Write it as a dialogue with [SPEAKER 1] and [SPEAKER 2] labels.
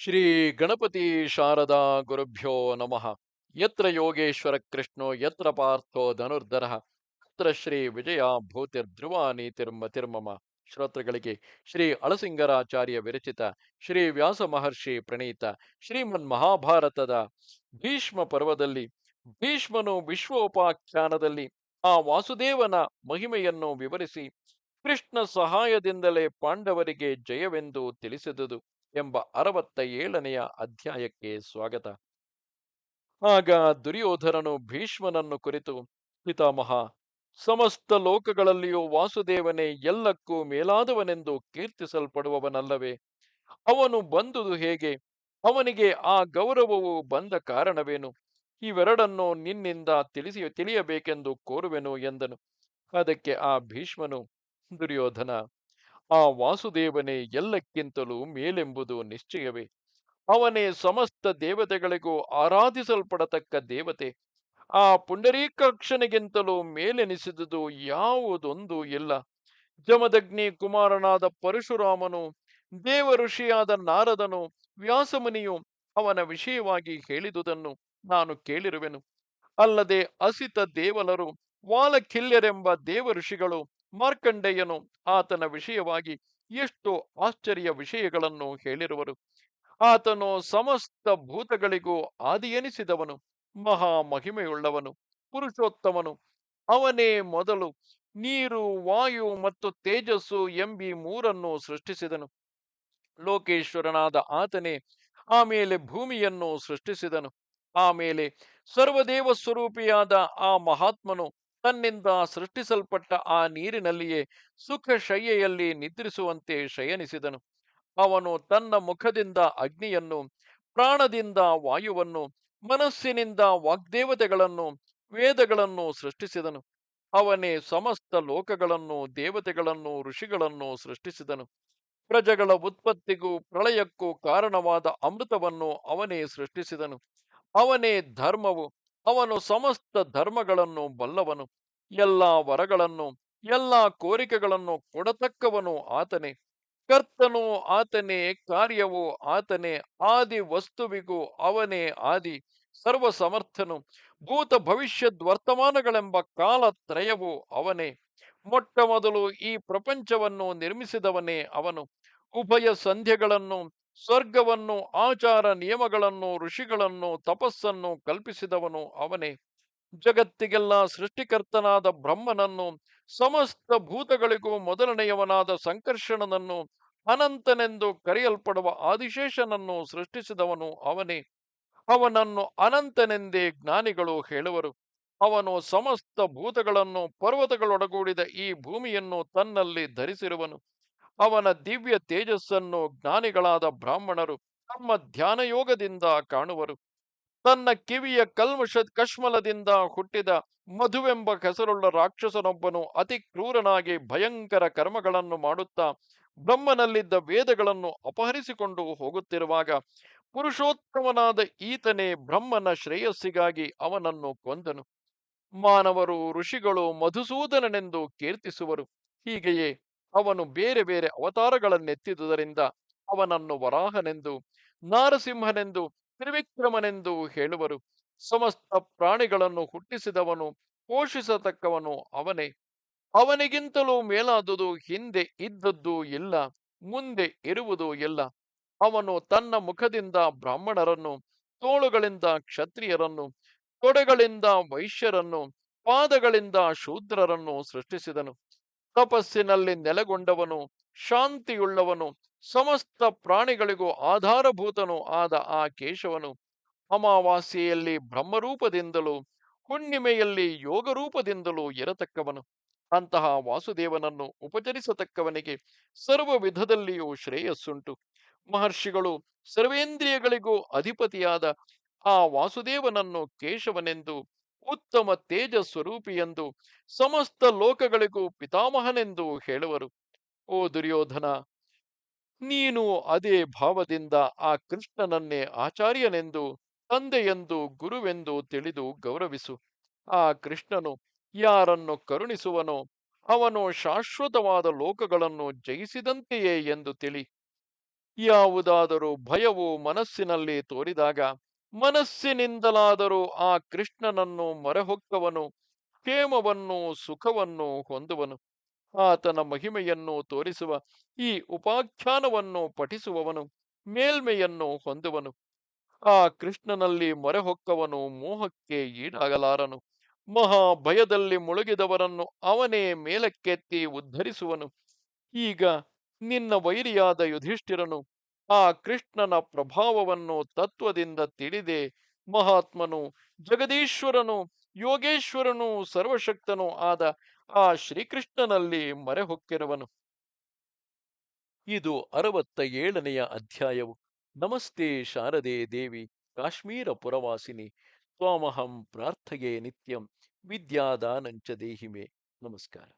[SPEAKER 1] ಶ್ರೀ ಗಣಪತಿ ಶಾರದಾ ಗುರುಭ್ಯೋ ನಮಃ. ಯತ್ರ ಯೋಗೇಶ್ವರ ಕೃಷ್ಣೋ, ಯತ್ರ ಪಾರ್ಥೋ ಧನುರ್ಧರ, ಅತ್ರ ಶ್ರೀ ವಿಜಯ ಭೂತಿರ್ಧ್ರುವ ನೀತಿರ್ಮತಿರ್ಮಮ ಶ್ರೋತೃಗಳಿಗೆ ಶ್ರೀ ಅಳಸಿಂಗರಾಚಾರ್ಯ ವಿರಚಿತ, ಶ್ರೀ ವ್ಯಾಸ ಮಹರ್ಷಿ ಪ್ರಣೀತ, ಶ್ರೀಮನ್ ಮಹಾಭಾರತದ ಭೀಷ್ಮ ಪರ್ವದಲ್ಲಿ, ಭೀಷ್ಮನು ವಿಶ್ವೋಪಾಖ್ಯಾನದಲ್ಲಿ ಆ ವಾಸುದೇವನ ಮಹಿಮೆಯನ್ನು ವಿವರಿಸಿ ಕೃಷ್ಣ ಸಹಾಯದಿಂದಲೇ ಪಾಂಡವರಿಗೆ ಜಯವೆಂದು ತಿಳಿಸಿದುದು. ಎಂಬ ಅರವತ್ತ ಏಳನೆಯ ಅಧ್ಯಾಯಕ್ಕೆ ಸ್ವಾಗತ. ಆಗ ದುರ್ಯೋಧನನು ಭೀಷ್ಮನನ್ನು ಕುರಿತು, ಪಿತಾಮಹ, ಸಮಸ್ತ ಲೋಕಗಳಲ್ಲಿಯೂ ವಾಸುದೇವನೇ ಎಲ್ಲಕ್ಕೂ ಮೇಲಾದವನೆಂದು ಕೀರ್ತಿಸಲ್ಪಡುವವನಲ್ಲವೇ? ಅವನು ಬಂದುದು ಹೇಗೆ? ಅವನಿಗೆ ಆ ಗೌರವವು ಬಂದ ಕಾರಣವೇನು? ಇವೆರಡನ್ನು ನಿನ್ನಿಂದ ತಿಳಿಸಿ, ತಿಳಿಯಬೇಕೆಂದು ಕೋರುವೆನು ಎಂದನು. ಅದಕ್ಕೆ ಆ ಭೀಷ್ಮನು, ದುರ್ಯೋಧನ ಆ ವಾಸುದೇವನೇ ಎಲ್ಲಕ್ಕಿಂತಲೂ ಮೇಲೆಂಬುದು ನಿಶ್ಚಯವೇ. ಅವನೇ ಸಮಸ್ತ ದೇವತೆಗಳಿಗೂ ಆರಾಧಿಸಲ್ಪಡತಕ್ಕ ದೇವತೆ. ಆ ಪುಂಡರೀಕಾಕ್ಷನಿಗಿಂತಲೂ ಮೇಲೆನಿಸಿದುದು ಯಾವುದೊಂದು ಇಲ್ಲ. ಜಮದಗ್ನಿ ಕುಮಾರನಾದ ಪರಶುರಾಮನು ದೇವ ಋಷಿಯಾದ ನಾರದನು, ವ್ಯಾಸಮುನಿಯು ಅವನ ವಿಷಯವಾಗಿ ಹೇಳಿದುದನ್ನು ನಾನು ಕೇಳಿರುವೆನು. ಅಲ್ಲದೆ ಅಸಿತ ದೇವಲರು, ವಾಲಖಿಲ್ಯರೆಂಬ ದೇವ ಋಷಿಗಳು ಮಾರ್ಕಂಡೇಯನು ಆತನ ವಿಷಯವಾಗಿ ಎಷ್ಟು ಆಶ್ಚರ್ಯ ವಿಷಯಗಳನ್ನು ಹೇಳಿರುವರು. ಆತನು ಸಮಸ್ತ ಭೂತಗಳಿಗೂ ಆದಿಯೆನಿಸಿದವನು, ಮಹಾ ಮಹಿಮೆಯುಳ್ಳವನು, ಪುರುಷೋತ್ತಮನು. ಅವನೇ ಮೊದಲು ನೀರು, ವಾಯು ಮತ್ತು ತೇಜಸ್ಸು ಎಂಬಿ ಮೂರನ್ನು ಸೃಷ್ಟಿಸಿದನು. ಲೋಕೇಶ್ವರನಾದ ಆತನೇ ಆಮೇಲೆ ಭೂಮಿಯನ್ನು ಸೃಷ್ಟಿಸಿದನು. ಆಮೇಲೆ ಸರ್ವದೇವ ಸ್ವರೂಪಿಯಾದ ಆ ಮಹಾತ್ಮನು ತನ್ನಿಂದ ಸೃಷ್ಟಿಸಲ್ಪಟ್ಟ ಆ ನೀರಿನಲ್ಲಿಯೇ ಸುಖ ಶಯ್ಯೆಯಲ್ಲಿ ನಿದ್ರಿಸುವಂತೆ ಶಯನಿಸಿದನು. ಅವನು ತನ್ನ ಮುಖದಿಂದ ಅಗ್ನಿಯನ್ನು, ಪ್ರಾಣದಿಂದ ವಾಯುವನ್ನು, ಮನಸ್ಸಿನಿಂದ ವಾಗ್ದೇವತೆಗಳನ್ನು, ವೇದಗಳನ್ನು ಸೃಷ್ಟಿಸಿದನು. ಅವನೇ ಸಮಸ್ತ ಲೋಕಗಳನ್ನು, ದೇವತೆಗಳನ್ನು, ಋಷಿಗಳನ್ನು ಸೃಷ್ಟಿಸಿದನು. ಪ್ರಜೆಗಳ ಉತ್ಪತ್ತಿಗೂ ಪ್ರಳಯಕ್ಕೂ ಕಾರಣವಾದ ಅಮೃತವನ್ನು ಅವನೇ ಸೃಷ್ಟಿಸಿದನು. ಅವನೇ ಧರ್ಮವು ಅವನು ಸಮಸ್ತ ಧರ್ಮಗಳನ್ನು ಬಲ್ಲವನು, ಎಲ್ಲ ವರಗಳನ್ನು, ಎಲ್ಲ ಕೋರಿಕೆಗಳನ್ನು ಕೊಡತಕ್ಕವನು ಆತನೇ. ಕರ್ತನು ಆತನೇ, ಕಾರ್ಯವು ಆತನೇ, ಆದಿ ವಸ್ತುವಿಗೂ ಅವನೇ ಆದಿ ಸರ್ವ ಸಮರ್ಥನು ಭೂತ ಭವಿಷ್ಯದ್ ವರ್ತಮಾನಗಳೆಂಬ ಕಾಲತ್ರಯವು ಅವನೇ. ಮೊಟ್ಟ ಮೊದಲು ಈ ಪ್ರಪಂಚವನ್ನು ನಿರ್ಮಿಸಿದವನೇ ಅವನು. ಉಭಯ ಸಂಧ್ಯೆಗಳನ್ನು ಸ್ವರ್ಗವನ್ನು, ಆಚಾರ ನಿಯಮಗಳನ್ನು, ಋಷಿಗಳನ್ನು, ತಪಸ್ಸನ್ನು ಕಲ್ಪಿಸಿದವನು ಅವನೇ. ಜಗತ್ತಿಗೆಲ್ಲ ಸೃಷ್ಟಿಕರ್ತನಾದ ಬ್ರಹ್ಮನನ್ನು, ಸಮಸ್ತ ಭೂತಗಳಿಗೂ ಮೊದಲನೆಯವನಾದ ಸಂಕರ್ಷಣನನ್ನು, ಅನಂತನೆಂದು ಕರೆಯಲ್ಪಡುವ ಆದಿಶೇಷನನ್ನು ಸೃಷ್ಟಿಸಿದವನು ಅವನೇ. ಅವನನ್ನು ಅನಂತನೆಂದೇ ಜ್ಞಾನಿಗಳು ಹೇಳುವರು. ಅವನು ಸಮಸ್ತ ಭೂತಗಳನ್ನು, ಪರ್ವತಗಳೊಡಗೂಡಿದ ಈ ಭೂಮಿಯನ್ನು ತನ್ನಲ್ಲಿ ಧರಿಸಿರುವನು. ಅವನ ದಿವ್ಯ ತೇಜಸ್ಸನ್ನು ಜ್ಞಾನಿಗಳಾದ ಬ್ರಾಹ್ಮಣರು ತಮ್ಮ ಧ್ಯಾನಯೋಗದಿಂದ ಕಾಣುವರು. ತನ್ನ ಕಿವಿಯ ಕಲ್ಮಶ ಕಶ್ಮಲದಿಂದ ಹುಟ್ಟಿದ ಮಧುವೆಂಬ ಹೆಸರುಳ್ಳ ರಾಕ್ಷಸನೊಬ್ಬನು ಅತಿ ಕ್ರೂರನಾಗಿ ಭಯಂಕರ ಕರ್ಮಗಳನ್ನು ಮಾಡುತ್ತಾ ಬ್ರಹ್ಮನಲ್ಲಿದ್ದ ವೇದಗಳನ್ನು ಅಪಹರಿಸಿಕೊಂಡು ಹೋಗುತ್ತಿರುವಾಗ ಪುರುಷೋತ್ತಮನಾದ ಈತನೇ ಬ್ರಹ್ಮನ ಶ್ರೇಯಸ್ಸಿಗಾಗಿ ಅವನನ್ನು ಕೊಂದನು. ಮಾನವರು, ಋಷಿಗಳು ಮಧುಸೂದನನೆಂದು ಕೀರ್ತಿಸುವರು. ಹೀಗೆಯೇ ಅವನು ಬೇರೆ ಬೇರೆ ಅವತಾರಗಳನ್ನೆತ್ತಿದುದರಿಂದ ಅವನನ್ನು ವರಾಹನೆಂದು, ನಾರಸಿಂಹನೆಂದು, ತ್ರಿವಿಕ್ರಮನೆಂದು ಹೇಳುವರು. ಸಮಸ್ತ ಪ್ರಾಣಿಗಳನ್ನು ಹುಟ್ಟಿಸಿದವನು, ಪೋಷಿಸತಕ್ಕವನು ಅವನೇ. ಅವನಿಗಿಂತಲೂ ಮೇಲಾದುದು ಹಿಂದೆ ಇದ್ದದ್ದು ಇಲ್ಲ, ಮುಂದೆ ಇರುವುದು ಇಲ್ಲ. ಅವನು ತನ್ನ ಮುಖದಿಂದ ಬ್ರಾಹ್ಮಣರನ್ನು, ತೋಳುಗಳಿಂದ ಕ್ಷತ್ರಿಯರನ್ನು, ತೊಡೆಗಳಿಂದ ವೈಶ್ಯರನ್ನು, ಪಾದಗಳಿಂದ ಶೂದ್ರರನ್ನು ಸೃಷ್ಟಿಸಿದನು. ತಪಸ್ಸಿನಲ್ಲಿ ನೆಲೆಗೊಂಡವನು, ಶಾಂತಿಯುಳ್ಳವನು, ಸಮಸ್ತ ಪ್ರಾಣಿಗಳಿಗೂ ಆಧಾರಭೂತನು ಆದ ಆ ಕೇಶವನು. ಅಮಾವಾಸ್ಯೆಯಲ್ಲಿ ಬ್ರಹ್ಮರೂಪದಿಂದಲೂ, ಹುಣ್ಣಿಮೆಯಲ್ಲಿ ಯೋಗರೂಪದಿಂದಲೂ ಇರತಕ್ಕವನು. ಅಂತಹ ವಾಸುದೇವನನ್ನು ಉಪಚರಿಸತಕ್ಕವನಿಗೆ ಸರ್ವ ವಿಧದಲ್ಲಿಯೂ ಶ್ರೇಯಸ್ಸುಂಟು. ಮಹರ್ಷಿಗಳು ಸರ್ವೇಂದ್ರಿಯಗಳಿಗೂ ಅಧಿಪತಿಯಾದ ಆ ವಾಸುದೇವನನ್ನು ಕೇಶವನೆಂದು ಉತ್ತಮ ತೇಜ ಸ್ವರೂಪಿಯೆಂದು ಸಮಸ್ತ ಲೋಕಗಳಿಗೂ ಪಿತಾಮಹನೆಂದು ಹೇಳುವರು. ಓ ದುರ್ಯೋಧನ, ನೀನು ಅದೇ ಭಾವದಿಂದ ಆ ಕೃಷ್ಣನನ್ನೇ ಆಚಾರ್ಯನೆಂದು, ತಂದೆಯೆಂದು, ಗುರುವೆಂದು ತಿಳಿದು ಗೌರವಿಸು. ಆ ಕೃಷ್ಣನು ಯಾರನ್ನು ಕರುಣಿಸುವನೋ, ಅವನು ಶಾಶ್ವತವಾದ ಲೋಕಗಳನ್ನು ಜಯಿಸಿದಂತೆಯೇ ಎಂದು ತಿಳಿ. ಯಾವುದಾದರೂ ಭಯವು ಮನಸ್ಸಿನಲ್ಲಿ ತೋರಿದಾಗ ಮನಸ್ಸಿನಿಂದಲಾದರೂ ಆ ಕೃಷ್ಣನನ್ನು ಮೊರೆಹೊಕ್ಕವನು, ಕ್ಷೇಮವನ್ನು ಸುಖವನ್ನು ಹೊಂದುವನು. ಆತನ ಮಹಿಮೆಯನ್ನು ತೋರಿಸುವ, ಈ ಉಪಾಖ್ಯಾನವನ್ನು ಪಠಿಸುವವನು, ಮೇಲ್ಮೆಯನ್ನು ಹೊಂದುವನು. ಆ ಕೃಷ್ಣನಲ್ಲಿ ಮೊರೆಹೊಕ್ಕವನು ಮೋಹಕ್ಕೆ ಈಡಾಗಲಾರನು. ಮಹಾ ಭಯದಲ್ಲಿ ಮುಳುಗಿದವರನ್ನು ಅವನೇ ಮೇಲಕ್ಕೆತ್ತಿ ಉದ್ಧರಿಸುವನು. ಈಗ ನಿನ್ನ ವೈರಿಯಾದ ಯುಧಿಷ್ಠಿರನು ಆ ಕೃಷ್ಣನ ಪ್ರಭಾವವನ್ನು ತತ್ವದಿಂದ ತಿಳಿದೆ ಮಹಾತ್ಮನು, ಜಗದೀಶ್ವರನು, ಯೋಗೇಶ್ವರನು, ಸರ್ವಶಕ್ತನೂ ಆದ ಆ ಶ್ರೀಕೃಷ್ಣನಲ್ಲಿ ಮರೆಹೊಕ್ಕಿರುವನು. ಇದು ಅರವತ್ತ ಏಳನೆಯ ಅಧ್ಯಾಯವು. ನಮಸ್ತೆ ಶಾರದೆ ದೇವಿ, ಕಾಶ್ಮೀರ ಪುರವಾಸಿನಿ, ತ್ವಾಮಹಂ ಪ್ರಾರ್ಥಯೇ ನಿತ್ಯಂ, ವಿದ್ಯಾದಾನಂಚ ದೇಹಿಮೆ. ನಮಸ್ಕಾರ.